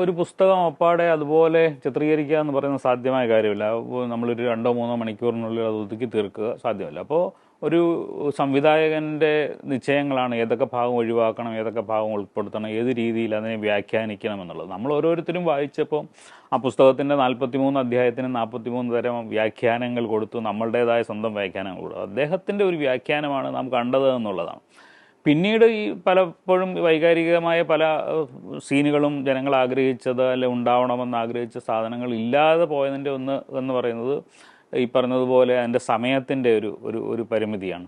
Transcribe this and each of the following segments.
ഒരു പുസ്തകം അപ്പാടെ അതുപോലെ ചിത്രീകരിക്കുക എന്ന് പറയുന്നത് സാധ്യമായ കാര്യമില്ല. നമ്മളൊരു രണ്ടോ മൂന്നോ മണിക്കൂറിനുള്ളിൽ അത് ഒതുക്കി തീർക്കുക സാധ്യമല്ല. അപ്പോൾ ഒരു സംവിധായകന്റെ നിശ്ചയങ്ങളാണ് ഏതൊക്കെ ഭാഗം ഒഴിവാക്കണം ഏതൊക്കെ ഭാഗം ഉൾപ്പെടുത്തണം ഏത് രീതിയിൽ അതിനെ വ്യാഖ്യാനിക്കണം എന്നുള്ളത്. നമ്മൾ ഓരോരുത്തരും വായിച്ചപ്പോൾ ആ പുസ്തകത്തിന്റെ നാൽപ്പത്തി മൂന്ന് അധ്യായത്തിന് നാൽപ്പത്തി മൂന്ന് തരം വ്യാഖ്യാനങ്ങൾ കൊടുത്തു നമ്മളുടേതായ സ്വന്തം വ്യാഖ്യാനങ്ങൾ കൊടുത്തു. അദ്ദേഹത്തിന്റെ ഒരു വ്യാഖ്യാനമാണ് നാം കണ്ടത് എന്നുള്ളതാണ്. പിന്നീട് ഈ പലപ്പോഴും വൈകാരികമായ പല സീനുകളും ജനങ്ങൾ ആഗ്രഹിച്ചത് അല്ലെ ഉണ്ടാവണമെന്ന് ആഗ്രഹിച്ച സാധനങ്ങൾ ഇല്ലാതെ പോയതിന്റെ ഒന്ന് എന്ന് പറയുന്നത് ഈ പറഞ്ഞതുപോലെ അതിന്റെ സമയത്തിന്റെ ഒരു ഒരു ഒരു പരിമിതിയാണ്.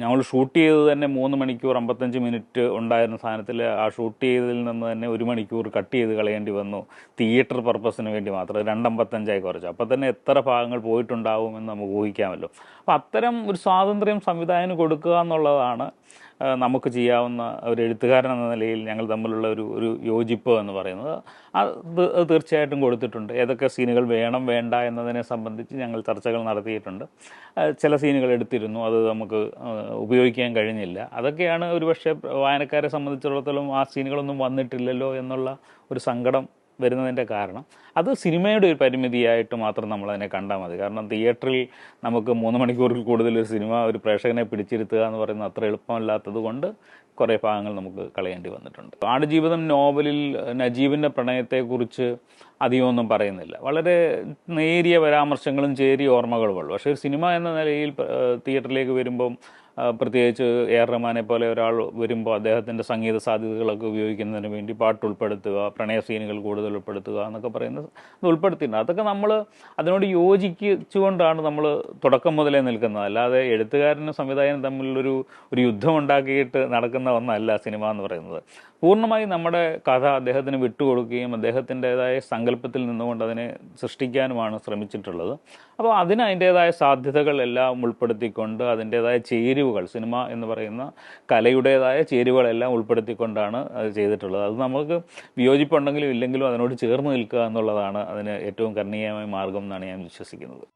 ഞങ്ങൾ ഷൂട്ട് ചെയ്ത് തന്നെ മൂന്ന് മണിക്കൂർ അമ്പത്തഞ്ച് മിനിറ്റ് ഉണ്ടായിരുന്ന സാധനത്തിൽ ആ ഷൂട്ട് ചെയ്തതിൽ നിന്ന് തന്നെ ഒരു മണിക്കൂർ കട്ട് ചെയ്ത് കളയേണ്ടി വന്നു. തിയേറ്റർ പർപ്പസിന് വേണ്ടി മാത്രം. രണ്ടമ്പത്തഞ്ചായി കുറച്ചു. അപ്പോൾ തന്നെ എത്ര ഭാഗങ്ങൾ പോയിട്ടുണ്ടാവും എന്ന് നമുക്ക് ഊഹിക്കാമല്ലോ. അപ്പോൾ അത്തരം ഒരു സ്വാതന്ത്ര്യം സംവിധായകന് കൊടുക്കുക എന്നുള്ളതാണ് നമുക്ക് ചെയ്യാവുന്ന ഒരു എഴുത്തുകാരൻ എന്ന നിലയിൽ ഞങ്ങൾ തമ്മിലുള്ള ഒരു ഒരു യോജിപ്പ് എന്ന് പറയുന്നത്. അത് തീർച്ചയായിട്ടും കൊടുത്തിട്ടുണ്ട്. ഏതൊക്കെ സീനുകൾ വേണം വേണ്ട എന്നതിനെ സംബന്ധിച്ച് ഞങ്ങൾ ചർച്ചകൾ നടത്തിയിട്ടുണ്ട്. ചില സീനുകൾ എടുത്തിരുന്നു. അത് നമുക്ക് ഉപയോഗിക്കാൻ കഴിഞ്ഞില്ല. അതൊക്കെയാണ് ഒരുപക്ഷെ വായനക്കാരെ സംബന്ധിച്ചിടത്തോളം ആ സീനുകളൊന്നും വന്നിട്ടില്ലല്ലോ എന്നുള്ള ഒരു സങ്കടം വരുന്നതിന്റെ കാരണം. അത് സിനിമയുടെ ഒരു പരിമിതിയായിട്ട് മാത്രം നമ്മൾ അതിനെ കണ്ടാൽ മതി. കാരണം തിയേറ്ററിൽ നമുക്ക് മൂന്ന് മണിക്കൂറിൽ കൂടുതൽ ഒരു സിനിമ ഒരു പ്രേക്ഷകനെ പിടിച്ചിരുത്തുക എന്ന് പറയുന്നത് അത്ര എളുപ്പമല്ലാത്തത് കൊണ്ട് കുറേ ഭാഗങ്ങൾ നമുക്ക് കളയേണ്ടി വന്നിട്ടുണ്ട്. ആടുജീവിതം നോവലിൽ നജീബിന്റെ പ്രണയത്തെക്കുറിച്ച് അധികമൊന്നും പറയുന്നില്ല. വളരെ നേരിയ പരാമർശങ്ങളും ചേരിയ ഓർമ്മകളുമുള്ളൂ. പക്ഷേ ഒരു സിനിമ എന്ന നിലയിൽ തിയേറ്ററിലേക്ക് വരുമ്പം പ്രത്യേകിച്ച് എ ആർ റഹ്മാനെ പോലെ ഒരാൾ വരുമ്പോൾ അദ്ദേഹത്തിന്റെ സംഗീത സാധ്യതകളൊക്കെ ഉപയോഗിക്കുന്നതിന് വേണ്ടി പാട്ട് ഉൾപ്പെടുത്തുക പ്രണയ സീനുകൾ കൂടുതൽ ഉൾപ്പെടുത്തുക എന്നൊക്കെ പറയുന്നത് ഉൾപ്പെടുത്തിയിട്ടുണ്ട്. അതൊക്കെ നമ്മൾ അതിനോട് യോജിച്ചുകൊണ്ടാണ് നമ്മൾ തുടക്കം മുതലേ നിൽക്കുന്നത്. അല്ലാതെ എഴുത്തുകാരനും സംവിധായകനും തമ്മിലൊരു ഒരു യുദ്ധം ഉണ്ടാക്കിയിട്ട് നടക്കുന്ന ഒന്നല്ല സിനിമ എന്ന് പറയുന്നത്. പൂർണമായും നമ്മുടെ കഥ അദ്ദേഹത്തിന് വിട്ടുകൊടുക്കുകയും അദ്ദേഹത്തിന്റെതായ സങ്കല്പത്തിൽ നിന്നുകൊണ്ട് അതിനെ സൃഷ്ടിക്കാനുമാണ് ശ്രമിച്ചിട്ടുള്ളത്. അപ്പോൾ അതിന് അതിന്റേതായ സാധ്യതകളെല്ലാം ഉൾപ്പെടുത്തിക്കൊണ്ട് അതിന്റേതായ ചേരുവകൾ സിനിമ എന്ന് പറയുന്ന കലയുടേതായ ചേരുവകളെല്ലാം ഉൾപ്പെടുത്തിക്കൊണ്ടാണ് അത് ചെയ്തിട്ടുള്ളത്. അത് നമുക്ക് വിയോജിപ്പുണ്ടെങ്കിലും ഇല്ലെങ്കിലും അതിനോട് ചേർന്ന് നിൽക്കുക എന്നുള്ളതാണ് അതിന് ഏറ്റവും കരണീയമായ മാർഗം എന്നാണ് ഞാൻ വിശ്വസിക്കുന്നത്.